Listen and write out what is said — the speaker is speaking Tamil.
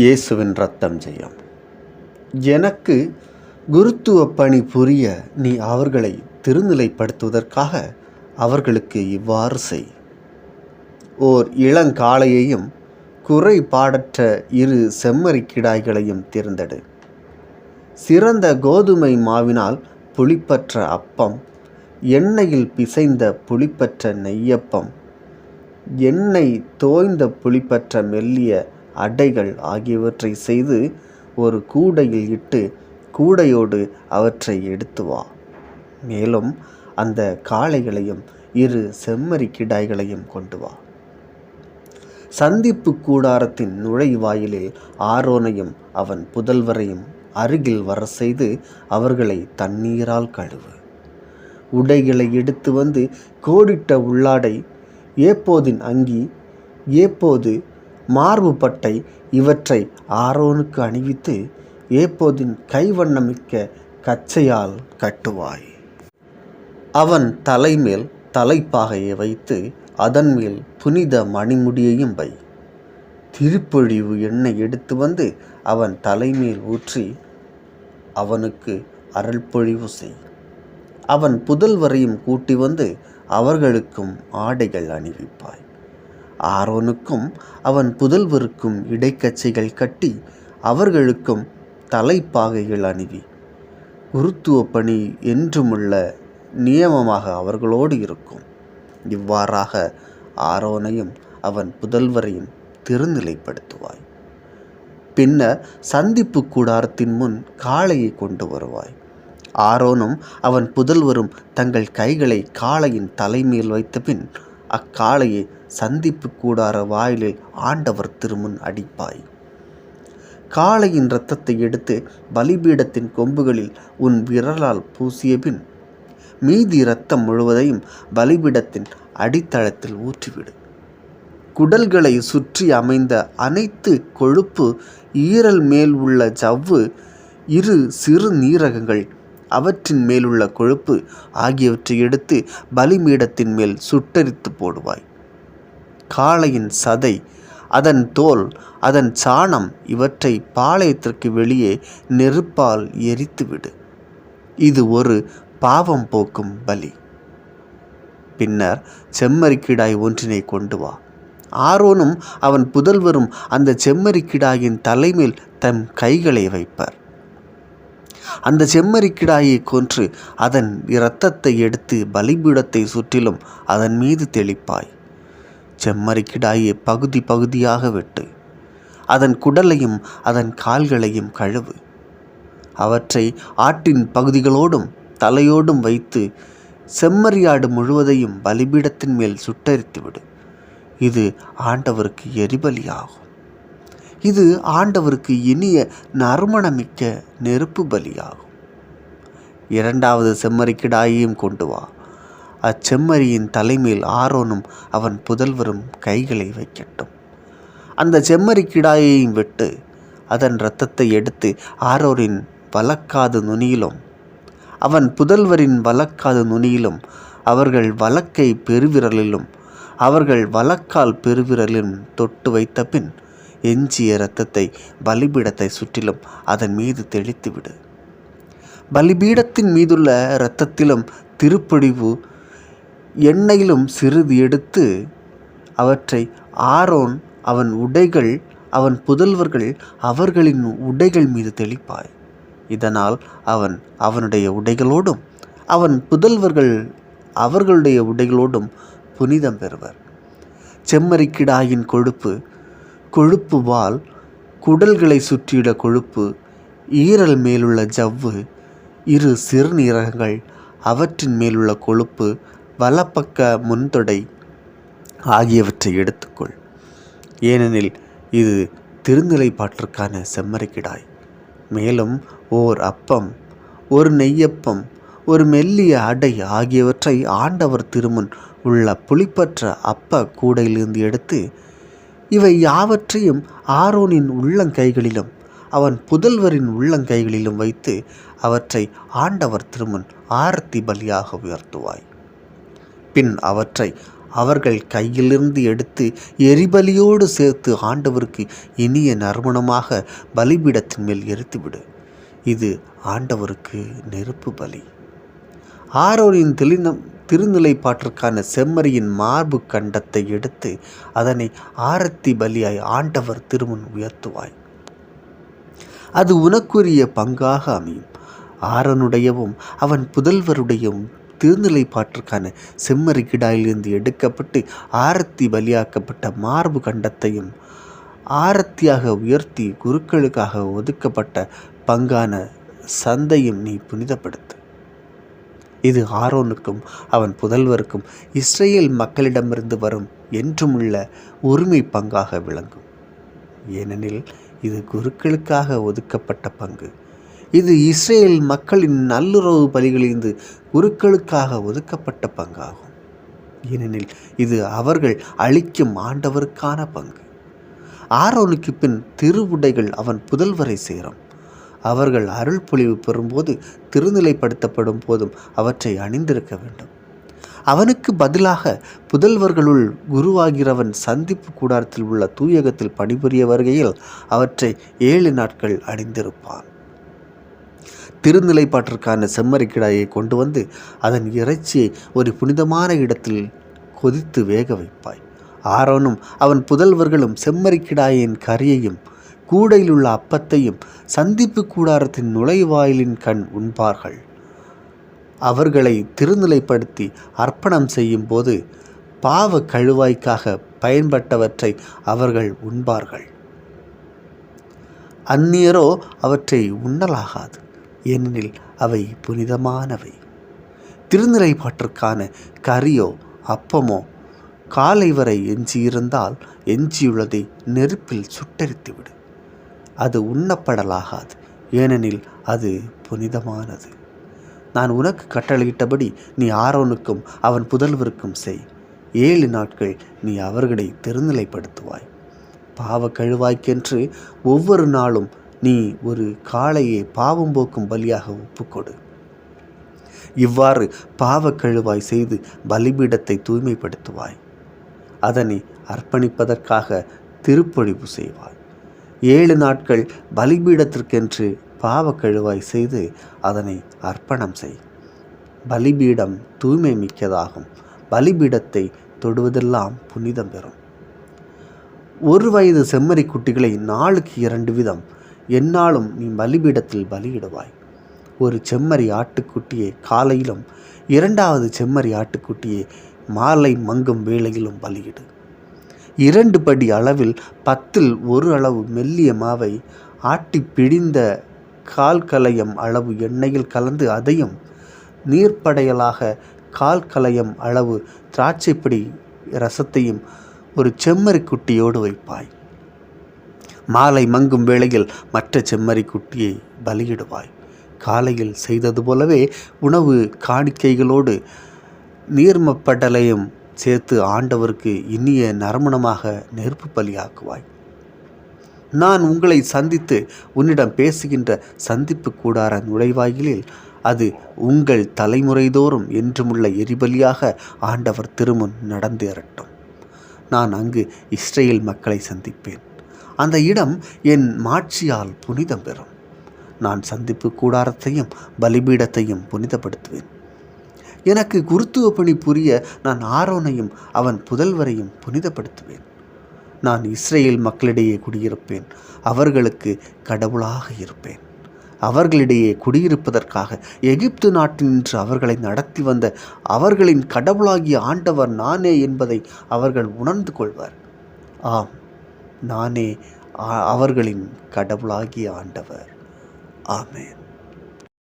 இயேசுவின் ரத்தம் ஜெயம். எனக்கு குருத்துவ பணி புரிய நீ அவர்களை திருநிலைப்படுத்துவதற்காக அவர்களுக்கு இவ்வாறு செய். ஓர் இளங்காளையையும் குறைபாடற்ற இரு செம்மறிக்கிடாய்களையும் தேர்ந்தெடு. சிறந்த கோதுமை மாவினால் புளிப்பற்ற அப்பம் எண்ணெயில் பிசைந்த புளிப்பற்ற நெய்யப்பம் எண்ணெய் தோய்ந்த புளிப்பற்ற மெல்லிய அடைகள் ஆகியவற்றை செய்து ஒரு கூடையில் இட்டு கூடையோடு அவற்றை எடுத்து வா. மேலும் அந்த காளைகளையும் இரு செம்மறி கிடாய்களையும் கொண்டு வா. சந்திப்பு கூடாரத்தின் நுழைவாயிலில் ஆரோனையும் அவன் புதல்வரையும் அருகில் வர செய்து அவர்களை தண்ணீரால் கழுவு. உடைகளை எடுத்து வந்து கோடிட்ட உள்ளாடை ஏப்போதின் அங்கி ஏப்போது மார்பு பட்டை இவற்றை ஆரோனுக்கு அணிவித்து ஏப்போதின் கைவண்ணமிக்க கச்சையால் கட்டுவாய். அவன் தலைமேல் தலைப்பாகையை வைத்து அதன் மேல் புனித மணிமுடியையும் வை. திருப்பொழிவு எண்ணெய் எடுத்து வந்து அவன் தலைமேல் ஊற்றி அவனுக்கு அருள்பொழிவு செய். அவன் புதல்வரையும் கூட்டி வந்து அவர்களுக்கும் ஆடைகள் அணிவிப்பாய். ஆரோனுக்கும் அவன் புதல்வருக்கும் இடைக்கச்சைகள் கட்டி அவர்களுக்கும் தலைப்பாகைகள் அணிவி. குருத்துவ பணி என்றுமுள்ள நியமமாக அவர்களோடு இருக்கும். இவ்வாறாக ஆரோனையும் அவன் புதல்வரையும் திருநிலைப்படுத்துவாய். பின்னர் சந்திப்பு கூடாரத்தின் முன் காளையை கொண்டு வருவாய். ஆரோனும் அவன் புதல்வரும் தங்கள் கைகளை காளையின் தலைமையில் வைத்த பின் அக்காளையை சந்திப்பு கூடார வாயிலில் ஆண்டவர் திருமுன் அடிப்பாய். காளையின் இரத்தத்தை எடுத்து பலிபீடத்தின் கொம்புகளில் உன் விரலால் பூசிய பின் மீதி இரத்தம் முழுவதையும் பலிபீடத்தின் அடித்தளத்தில் ஊற்றிவிடு. குடல்களை சுற்றி அமைந்த அனைத்து கொழுப்பு ஈரல் மேல் உள்ள ஜவ்வு இரு சிறு நீரகங்கள் அவற்றின் மேலுள்ள கொழுப்பு ஆகியவற்றை எடுத்து பலிமீடத்தின் மேல் சுட்டரித்து போடுவாய். காளையின் சதை அதன் தோல் அதன் சாணம் இவற்றை பாளையத்திற்கு வெளியே நெருப்பால் எரித்துவிடு. இது ஒரு பாவம் போக்கும் பலி. பின்னர் செம்மறிக்கிடாய் ஒன்றினை கொண்டு வா. ஆரோனும் அவன் புதல்வரும் அந்த செம்மறிக்கிடாயின் தலைமேல் தம் கைகளை வைப்பர். அந்த செம்மறிக்கிடாயை கொன்று அதன் இரத்தத்தை எடுத்து பலிபீடத்தை சுற்றிலும் அதன் மீது தெளிப்பாய். செம்மறிக்கிடாயை பகுதி பகுதியாக வெட்டு. அதன் குடலையும் அதன் கால்களையும் கழுவு. அவற்றை ஆட்டின் பகுதிகளோடும் தலையோடும் வைத்து செம்மறியாடு முழுவதையும் பலிபீடத்தின் மேல் சுட்டரித்துவிடு. இது ஆண்டவருக்கு எரிபலியாகும். இது ஆண்டவருக்கு இனிய நறுமணமிக்க நெருப்பு பலியாகும். இரண்டாவது செம்மறிக்கிடாயையும் கொண்டு வா. அச்செம்மறியின் தலைமையில் ஆரோனும் அவன் புதல்வரும் கைகளை வைக்கட்டும். அந்த செம்மறிக்கிடாயையும் விட்டு அதன் இரத்தத்தை எடுத்து ஆரோரின் வலக்காது நுனியிலும் அவன் புதல்வரின் வலக்காது நுனியிலும் அவர்கள் வழக்கை பெருவிரலிலும் அவர்கள் வழக்கால் பெருவிரலிலும் தொட்டு வைத்த பின் எஞ்சிய இரத்தத்தை பலிபீடத்தை சுற்றிலும் அதன் மீது தெளித்துவிடு. பலிபீடத்தின் மீதுள்ள இரத்தத்திலும் திருப்படிவு எண்ணெயிலும் சிறிது எடுத்து அவற்றை ஆரோன் அவன் உடைகள் அவன் புதல்வர்கள் அவர்களின் உடைகள் மீது தெளிப்பாய். இதனால் அவன் அவனுடைய உடைகளோடும் அவன் புதல்வர்கள் அவர்களுடைய உடைகளோடும் புனிதம் பெறுவர். செம்மறிக்கிடாயின் கொழுப்பு கொழுப்பு வால் குடல்களை சுற்றியுள்ள கொழுப்பு ஈரல் மேலுள்ள ஜவ்வு இரு சிறுநீரகங்கள் அவற்றின் மேலுள்ள கொழுப்பு வலப்பக்க முன்தொடை ஆகியவற்றை எடுத்துக்கொள். ஏனெனில் இது திருநிலைப்பாட்டிற்கான செம்மறிக்கிடாய். மேலும் ஓர் அப்பம் ஒரு நெய்யப்பம் ஒரு மெல்லிய அடை ஆகியவற்றை ஆண்டவர் திருமுன் உள்ள புளிப்பற்ற அப்ப கூடையிலிருந்து எடுத்து இவை யாவற்றையும் ஆரோனின் உள்ளங்கைகளிலும் அவன் புதல்வரின் உள்ளங்கைகளிலும் வைத்து அவற்றை ஆண்டவர் திருமுன் ஆரத்தி பலியாக உயர்த்துவாய். பின் அவற்றை அவர்கள் கையிலிருந்து எடுத்து எரிபலியோடு சேர்த்து ஆண்டவருக்கு இனிய நறுமணமாக பலிபீடத்தின் மேல் எரித்துவிடு. இது ஆண்டவருக்கு நெருப்பு பலி. ஆரோனின் தெளினம் திருநிலைப்பாட்டிற்கான செம்மறியின் மார்பு கண்டத்தை எடுத்து அதனை ஆரத்தி பலியாய் ஆண்டவர் திருமுன் உயர்த்துவாய். அது உனக்குரிய பங்காக அமையும். ஆரனுடையவும் அவன் புதல்வருடையவும் திருநிலைப்பாட்டிற்கான செம்மறி கிடாயிலிருந்து எடுக்கப்பட்டு ஆரத்தி பலியாக்கப்பட்ட மார்பு கண்டத்தையும் ஆரத்தியாக உயர்த்தி குருக்களுக்காக ஒதுக்கப்பட்ட பங்கான சந்தையும் நீ புனிதப்படுத்து. இது ஆரோனுக்கும் அவன் புதல்வருக்கும் இஸ்ரேல் மக்களிடமிருந்து வரும் என்றுமுள்ள உரிமை பங்காக விளங்கும். ஏனெனில் இது குருக்களுக்காக ஒதுக்கப்பட்ட பங்கு. இது இஸ்ரேல் மக்களின் நல்லுறவு பலிகளிலிருந்து குருக்களுக்காக ஒதுக்கப்பட்ட பங்காகும். ஏனெனில் இது அவர்கள் அளிக்கும் ஆண்டவருக்கான பங்கு. ஆரோனுக்கு பின் திருவுடைகள் அவன் புதல்வரை சேரும். அவர்கள் அருள் பொழிவு பெறும்போது திருநிலைப்படுத்தப்படும் போதும் அவற்றை அணிந்திருக்க வேண்டும். அவனுக்கு பதிலாக புதல்வர்களுள் குருவாகிறவன் சந்திப்பு கூடாரத்தில் உள்ள தூயகத்தில் பணிபுரிய வருகையில் அவற்றை ஏழு நாட்கள் அணிந்திருப்பான். திருநிலைப்பாட்டிற்கான செம்மறிக்கிடாயை கொண்டு வந்து அதன் இறைச்சியை ஒரு புனிதமான இடத்தில் கொதித்து வேக வைப்பாய். ஆரோனும் அவன் புதல்வர்களும் செம்மறிக்கிடாயின் கரியையும் கூடையில் உள்ள அப்பத்தையும் சந்திப்பு கூடாரத்தின் நுழைவாயிலின் கண் உண்பார்கள். அவர்களை திருநிலைப்படுத்தி அர்ப்பணம் செய்யும் போது பாவ கழுவாய்க்காக பயன்பட்டவற்றை அவர்கள் உண்பார்கள். அந்நியரோ அவற்றை உண்ணலாகாது ஏனெனில் அவை புனிதமானவை. திருநிலைப்பாட்டிற்கான கரியோ அப்பமோ காலை வரை எஞ்சியிருந்தால் எஞ்சியுள்ளதை நெருப்பில் சுட்டரித்துவிடு. அது உண்ணப்படலாகாது. ஏனெனில் அது புனிதமானது. நான் உனக்கு கட்டளையிட்டபடி நீ ஆரோனுக்கும் அவன் புதல்வருக்கும் செய். ஏழு நாட்கள் நீ அவர்களை திருநிலைப்படுத்துவாய். பாவ கழுவாய்க்கென்று ஒவ்வொரு நாளும் நீ ஒரு காளையை பாவம் போக்கும் பலியாக ஒப்புக்கொடு. இவ்வாறு பாவ கழுவாய் செய்து பலிபீடத்தை தூய்மைப்படுத்துவாய். அதனை அர்ப்பணிப்பதற்காக திருப்பொழிவு செய்வாய். ஏழு நாட்கள் பலிபீடத்திற்கென்று பாவக்கழுவாய் செய்து அதனை அர்ப்பணம் செய். பலிபீடம் தூய்மை மிக்கதாகும். பலிபீடத்தை தொடுவதெல்லாம் புனிதம் பெறும். ஒரு வயது செம்மறி குட்டிகளை நாளுக்கு இரண்டு விதம். என்னாலும் நீ பலிபீடத்தில் பலியிடுவாய். ஒரு செம்மறி ஆட்டுக்குட்டியை காலையிலும் இரண்டாவது செம்மறி ஆட்டுக்குட்டியை மாலை மங்கும் வேளையிலும் பலியிடு. இரண்டு படி அளவில் பத்தில் ஒரு அளவு மெல்லிய மாவை ஆட்டி பிடிந்த கால் கலையம் அளவு எண்ணெயில் கலந்து அதையும் நீர்ப்படையலாக கால் கலையம் அளவு திராட்சைப்படி ரசத்தையும் ஒரு செம்மறி குட்டியோடு வைப்பாய். மாலை மங்கும் வேளையில் மற்ற செம்மறி குட்டியை பலியிடுவாய். காலையில் செய்தது போலவே உணவு காணிக்கைகளோடு நீர்மப்படலையும் சேர்த்து ஆண்டவருக்கு இனிய நறுமணமாக நெருப்பு பலியாக்குவாய். நான் உங்களை சந்தித்து உன்னிடம் பேசுகின்ற சந்திப்பு கூடார நுழைவாயிலில் அது உங்கள் தலைமுறைதோறும் என்றுமுள்ள எரிபலியாக ஆண்டவர் திருமுன் நடந்தேறட்டும். நான் அங்கு இஸ்ரேல் மக்களை சந்திப்பேன். அந்த இடம் என் மாட்சியால் புனிதம் பெறும். நான் சந்திப்பு கூடாரத்தையும் பலிபீடத்தையும் புனிதப்படுத்துவேன். எனக்கு குருத்துவ பணி புரிய நான் ஆரோனையும் அவன் புதல்வரையும் புனிதப்படுத்துவேன். நான் இஸ்ரேல் மக்களிடையே குடியிருப்பேன். அவர்களுக்கு கடவுளாக இருப்பேன். அவர்களிடையே குடியிருப்பதற்காக எகிப்து நாட்டினின்று அவர்களை நடத்தி வந்த அவர்களின் கடவுளாகிய ஆண்டவர் நானே என்பதை அவர்கள் உணர்ந்து கொள்வர். ஆம் நானே அவர்களின் கடவுளாகிய ஆண்டவர். ஆமேன்.